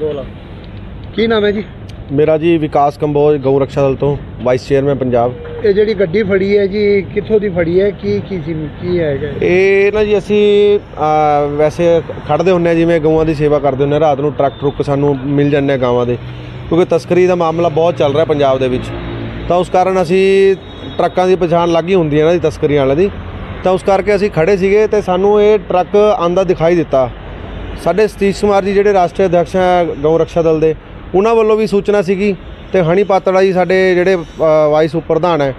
ਰੋਲਾ। ਕੀ ਨਾਮ ਹੈ ਜੀ? ਮੇਰਾ ਜੀ ਵਿਕਾਸ ਕੰਬੋਜ ਗਊ ਰੱਖਿਆ ਦਲ ਤੋਂ ਵਾਈਸ ਚੇਅਰਮੈਨ ਪੰਜਾਬ। ਇਹ ਜਿਹੜੀ ਗੱਡੀ ਫੜੀ ਹੈ ਜੀ ਕਿੱਥੋਂ ਦੀ ਫੜੀ ਹੈ? ਕੀ ਕੀ ਸੀ ਕੀ ਹੈਗਾ ਇਹ? ਨਾ ਜੀ ਅਸੀਂ ਅਹ, ਵੈਸੇ ਖੜਦੇ ਹੁੰਨੇ ਆ ਜਿਵੇਂ ਗਊਆਂ ਦੀ ਸੇਵਾ ਕਰਦੇ ਹੁੰਨੇ ਰਾਤ ਨੂੰ ਟਰੱਕ ਟਰੁੱਕ ਸਾਨੂੰ ਮਿਲ ਜਾਂਦੇ ਆ ਗਾਵਾਂ ਦੇ। ਕਿਉਂਕਿ ਤਸਕਰੀ ਦਾ ਮਾਮਲਾ ਬਹੁਤ ਚੱਲ ਰਿਹਾ ਪੰਜਾਬ ਦੇ ਵਿੱਚ। ਤਾਂ ਉਸ ਕਾਰਨ ਅਸੀਂ ਟਰੱਕਾਂ ਦੀ ਪਛਾਣ ਲੱਗ ਹੀ ਹੁੰਦੀ ਹੈ ਨਾ ਦੀ ਤਸਕਰੀ ਵਾਲਿਆਂ ਦੀ। ਤਾਂ ਉਸ ਕਰਕੇ ਅਸੀਂ ਖੜੇ ਸੀਗੇ ਤੇ ਸਾਨੂੰ ਇਹ ਟਰੱਕ ਆਂਦਾ ਦਿਖਾਈ ਦਿੱਤਾ। ਸਾਡੇ ਸਤੀਸ਼ ਕੁਮਾਰ ਜੀ ਜਿਹੜੇ ਰਾਸ਼ਟਰੀ ਅਧਿਕਸ਼ ਹੈ ਗਊ ਰੱਖਿਆ ਦਲ ਦੇ, ਉਹਨਾਂ ਵੱਲੋਂ ਵੀ ਸੂਚਨਾ ਸੀਗੀ ਤੇ ਹਣੀ ਪਾਤੜਾ ਜੀ ਸਾਡੇ ਜਿਹੜੇ ਵਾਈਸ ਉਪ ਪ੍ਰਧਾਨ ਹੈ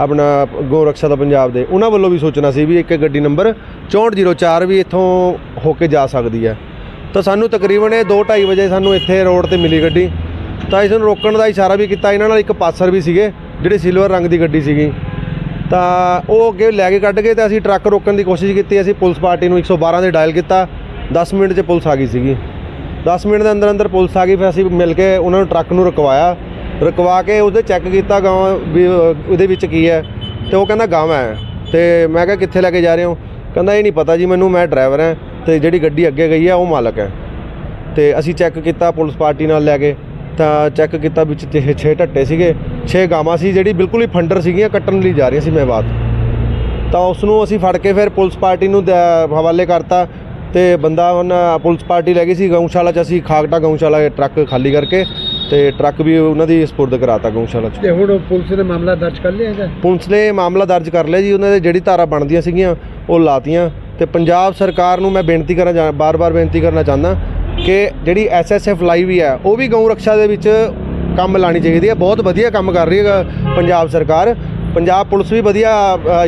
ਆਪਣਾ ਗਊ ਰੱਖਿਆ ਦਾ ਪੰਜਾਬ ਦੇ, ਉਹਨਾਂ ਵੱਲੋਂ ਵੀ ਸੂਚਨਾ ਸੀ ਵੀ ਇੱਕ ਗੱਡੀ ਨੰਬਰ 6404 ਵੀ ਇੱਥੋਂ ਹੋ ਕੇ ਜਾ ਸਕਦੀ ਹੈ। ਤਾਂ ਸਾਨੂੰ ਤਕਰੀਬਨ ਇਹ 2:30 ਵਜੇ ਸਾਨੂੰ ਇੱਥੇ ਰੋਡ ਤੇ ਮਿਲੀ ਗੱਡੀ। ਤਾਂ ਇਸ ਨੂੰ ਰੋਕਣ ਦਾ ਇਸ਼ਾਰਾ ਵੀ ਕੀਤਾ, ਇਹਨਾਂ ਨਾਲ ਇੱਕ ਪਾਸਰ ਵੀ ਸੀਗੇ, ਜਿਹੜੇ ਸਿਲਵਰ ਰੰਗ ਦੀ ਗੱਡੀ ਸੀਗੀ। ਤਾਂ ਉਹ ਅੱਗੇ ਲੈ ਕੇ ਕੱਢ ਗਏ ਤੇ ਅਸੀਂ ਟਰੱਕ ਰੋਕਣ ਦੀ ਕੋਸ਼ਿਸ਼ ਕੀਤੀ, ਅਸੀਂ ਪੁਲਿਸ ਪਾਰਟੀ ਨੂੰ 112 ਦੇ ਡਾਇਲ ਕੀਤਾ। 10 ਮਿੰਟ 'ਚ ਪੁਲਿਸ ਆ ਗਈ ਸੀਗੀ। 10 ਮਿੰਟ ਦੇ ਅੰਦਰ ਅੰਦਰ ਪੁਲਿਸ ਆ ਗਈ ਫਿਰ ਅਸੀਂ ਮਿਲ ਕੇ ਉਹਨਾਂ ਨੂੰ ਟਰੱਕ ਨੂੰ ਰੁਕਵਾਇਆ। ਰੁਕਵਾ ਕੇ ਉਹਦੇ ਚੈੱਕ ਕੀਤਾ ਗਾਂ ਵੀ ਅਹ, ਉਹਦੇ ਵਿੱਚ ਕੀ ਹੈ। ਤੇ ਉਹ ਕਹਿੰਦਾ ਗਾਵਾਂ ਹੈ ਤੇ ਮੈਂ ਕਿਹਾ ਕਿੱਥੇ ਲੈ ਕੇ ਜਾ ਰਹੇ ਹੋ? ਕਹਿੰਦਾ ਇਹ ਨਹੀਂ ਪਤਾ ਜੀ ਮੈਨੂੰ ਮੈਂ ਡਰਾਈਵਰ ਹਾਂ ਤੇ ਜਿਹੜੀ ਗੱਡੀ ਅੱਗੇ ਗਈ ਹੈ ਉਹ ਮਾਲਕ ਹੈ। ਤੇ ਅਸੀਂ ਚੈੱਕ ਕੀਤਾ ਪੁਲਿਸ ਪਾਰਟੀ ਨਾਲ ਲੈ ਕੇ। ਤਾਂ ਚੈੱਕ ਕੀਤਾ ਵਿੱਚ 6 ਢੱਟੇ ਸੀਗੇ। 6 ਗਾਵਾਂ ਸੀ ਜਿਹੜੀ ਬਿਲਕੁਲ ਹੀ ਫੰਡਰ ਸੀਗੀਆਂ ਕੱਟਣ ਲਈ ਜਾ ਰਹੀਆਂ ਸੀ ਮੈਂ ਬਾਤ। ਤਾਂ ਉਸ ਨੂੰ ਅਸੀਂ ਫੜ ਕੇ ਫਿਰ ਪੁਲਿਸ ਪਾਰਟੀ ਨੂੰ ਦ- ਹਵਾਲੇ ਕਰਤਾ। ਤੇ ਬੰਦਾ ਹੁਣ ਪੁਲਿਸ ਪਾਰਟੀ ਲੈ ਗਈ ਸੀ ਗਊਸ਼ਾਲਾ 'ਚ ਅਸੀਂ ਖਾਗਟਾ ਗਊਸ਼ਾਲਾ ਇਹ ਟਰੱਕ ਖਾਲੀ ਕਰਕੇ ਤੇ ਟਰੱਕ ਵੀ ਉਹਨਾਂ ਦੀ ਸਪੁਰਦ ਕਰਾਤਾ ਗਊਸ਼ਾਲਾ 'ਚ। ਤੇ ਹੁਣ ਪੁਲਿਸ ਨੇ ਮਾਮਲਾ ਦਰਜ ਕਰ ਲਿਆ ਹੈਗਾ ਪੁਲਿਸ ਨੇ ਮਾਮਲਾ ਦਰਜ ਕਰ ਲਿਆ ਜੀ ਉਹਨਾਂ ਦੇ ਜਿਹੜੀ ਧਾਰਾ ਬਣਦੀਆਂ ਸੀਗੀਆਂ ਉਹ ਲਾਤੀਆਂ। ਤੇ ਪੰਜਾਬ ਸਰਕਾਰ ਨੂੰ ਮੈਂ ਬੇਨਤੀ ਕਰਨਾ ਬਾਰ-ਬਾਰ ਬੇਨਤੀ ਕਰਨਾ ਚਾਹੁੰਦਾ ਕਿ ਜਿਹੜੀ ਐਸਐਸਐਫ ਲਾਈ ਵੀ ਹੈ ਉਹ ਵੀ ਗਊ ਰੱਖਿਆ ਦੇ ਵਿੱਚ ਕੰਮ ਲਾਣੀ ਚਾਹੀਦੀ ਹੈ। ਬਹੁਤ ਵਧੀਆ ਕੰਮ ਕਰ ਰਹੀ ਹੈ ਪੰਜਾਬ ਸਰਕਾਰ। ਪੰਜਾਬ ਪੁਲਿਸ ਵੀ ਵਧੀਆ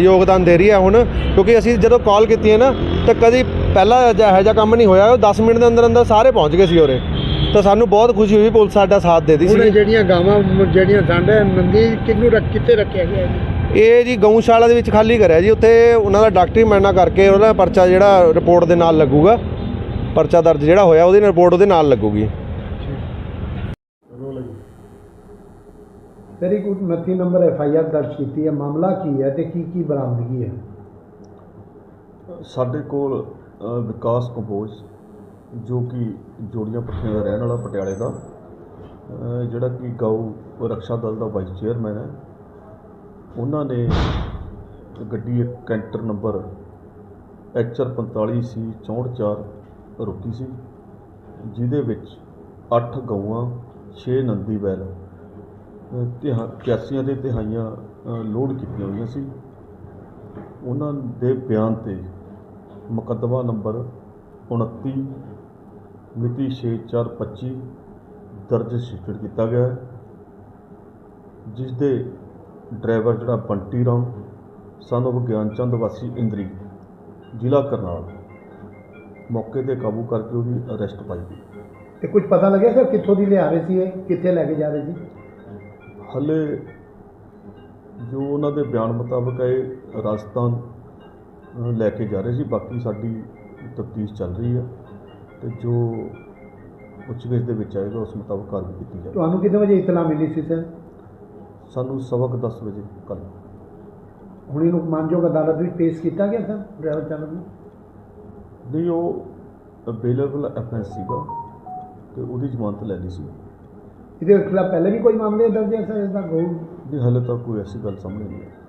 ਯੋਗਦਾਨ ਦੇ ਰਹੀ ਹੈ ਹੁਣ ਕਿਉਂਕਿ ਅਸੀਂ ਜਦੋਂ ਕਾਲ ਕੀਤੀ ਹੈ ਨਾ ਤਾਂ ਕਦੀ ਪਹਿਲਾਂ ਇਹੋ ਜਿਹਾ ਕੰਮ ਨਹੀਂ ਹੋਇਆ। ਉਹ 10 ਮਿੰਟ ਦੇ ਅੰਦਰ ਅੰਦਰ ਸਾਰੇ ਪਹੁੰਚ ਗਏ ਸੀ ਉਰੇ। ਤਾਂ ਸਾਨੂੰ ਬਹੁਤ ਖੁਸ਼ੀ ਹੋਈ ਪੁਲਿਸ ਸਾਡਾ ਸਾਥ ਦੇਦੀ ਸੀ। ਜਿਹੜੀਆਂ ਗਾਵਾਂ ਜਿਹੜੀਆਂ ਹੈ ਨੰਦੀ ਕਿੰਨੂੰ ਰੱਖ ਕਿੱਥੇ ਰੱਖਿਆ ਗਿਆ ਇਹ ਜੀ ਗਊਸ਼ਾਲਾ ਦੇ ਵਿੱਚ ਖਾਲੀ ਕਰਿਆ ਜੀ। ਉੱਥੇ ਉਹਨਾਂ ਦਾ ਡਾਕਟਰੀ ਮੈਨਾ ਕਰਕੇ ਉਹਦਾ ਪਰਚਾ ਜਿਹੜਾ ਰਿਪੋਰਟ ਦੇ ਨਾਲ ਲੱਗੂਗਾ। ਪਰਚਾ ਦਰਜ ਜਿਹੜਾ ਹੋਇਆ ਉਹਦੀ ਰਿਪੋਰਟ ਉਹਦੇ ਨਾਲ ਲੱਗੂਗੀ। ਤੇਰੀ ਕੋਈ 29 ਨੰਬਰ ਐਫ ਆਈ ਆਰ ਦਰਜ ਕੀਤੀ ਹੈ, ਮਾਮਲਾ ਕੀ ਹੈ ਤੇ ਕੀ ਕੀ ਬਰਾਮਦਗੀ ਹੈ? ਸਾਡੇ ਕੋਲ ਵਿਕਾਸ ਕੰਬੋਜ ਜੋ ਕਿ ਜੋੜੀਆਂ ਪੱਠੀਆਂ ਦਾ ਰਹਿਣ ਵਾਲਾ ਪਟਿਆਲੇ ਦਾ ਜਿਹੜਾ ਕਿ ਗਊ ਰੱਖਿਆ ਦਲ ਦਾ ਵਾਈਸ ਚੇਅਰਮੈਨ ਹੈ। ਉਹਨਾਂ ਨੇ ਗੱਡੀ ਇੱਕ ਕੈਂਟਰ ਨੰਬਰ ਐਚਆਰ 45 ਸੀ 64 ਰੋਕੀ ਸੀ, ਜਿਹਦੇ ਵਿੱਚ 8 ਗਊਆਂ 6 ਨੰਦੀ ਬੈਲ ਤਿਹਾ 81 ਦੇ ਤਿਹਾਈਆਂ ਲੋਡ ਕੀਤੀਆਂ ਹੋਈਆਂ ਸੀ। ਉਹਨਾਂ ਦੇ ਬਿਆਨ ਤੇ ਮੁਕੱਦਮਾ ਨੰਬਰ 29 ਮਿਤੀ 6425 ਦਰਜ ਰਜਿਸਟਰਡ ਕੀਤਾ ਗਿਆ ਜਿਸ ਦੇ ਡਰਾਈਵਰ ਜਿਹੜਾ ਬੰਟੀ ਰਾਮ, ਸਨ ਉਹ of ਗਿਆਨਚੰਦ ਵਾਸੀ ਇੰਦਰੀ, ਜ਼ਿਲ੍ਹਾ ਕਰਨਾਲ। ਮੌਕੇ ਤੇ ਕਾਬੂ ਕਰਕੇ ਉਹਦੀ ਅਰੈਸਟ ਪਾਈ ਗਈ। ਤੇ ਕੁਝ ਪਤਾ ਲੱਗਿਆ ਸਰ ਕਿੱਥੋਂ ਦੀ ਲਿਆ ਰਹੇ ਸੀ ਇਹ, ਕਿੱਥੇ ਲੈ ਕੇ ਜਾ ਰਹੇ ਸੀ? ਹਲੇ ਜੋ ਉਹਨਾਂ ਦੇ ਬਿਆਨ ਮੁਤਾਬਕ ਹੈ ਇਹ ਰਾਜਸਥਾਨ ਲੈ ਕੇ ਜਾ ਰਹੇ ਸੀ ਬਾਕੀ ਸਾਡੀ ਤਫਤੀਸ਼ ਚੱਲ ਰਹੀ ਹੈ ਤੇ ਜੋ ਪੁੱਛਗਿੱਛ ਦੇ ਵਿੱਚ ਆਏਗਾ ਉਸ ਮੁਤਾਬਕ ਕਾਰਵਾਈ ਕੀਤੀ ਜਾਏਗੀ। ਤੁਹਾਨੂੰ ਕਿੰਨੇ ਵਜੇ ਇਤਲਾ ਮਿਲੀ ਸੀ ਸਰ? ਸਾਨੂੰ ਸਵਾ ਕੁ ਦਸ ਵਜੇ ਕੱਲ। ਹੁਣ ਇਹਨੂੰ ਮਾਨਯੋਗ ਅਦਾਲਤ ਵਿੱਚ ਪੇਸ਼ ਕੀਤਾ ਗਿਆ ਸਰ ਡਰਾਈਵਰ ਚਾਲਕ ਨੂੰ? ਨਹੀਂ ਉਹ ਅਵੇਲੇਬਲ ਐਫਐਸ ਸੀਗਾ ਤੇ ਉਹਦੀ ਜ਼ਮਾਨਤ ਲੈ ਲਈ ਸੀ। ਇਹਦੇ ਖਿਲਾਫ ਪਹਿਲੇ ਵੀ ਕੋਈ ਮਾਮਲੇ ਦਰਜ ਹੈ ਸਰ, ਇਸ ਦਾ ਗਊ ਨਹੀਂ, ਹਲੇ ਤੱਕ ਕੋਈ ਐਸੀ ਗੱਲ ਸਾਹਮਣੇ ਨਹੀਂ ਆਈ।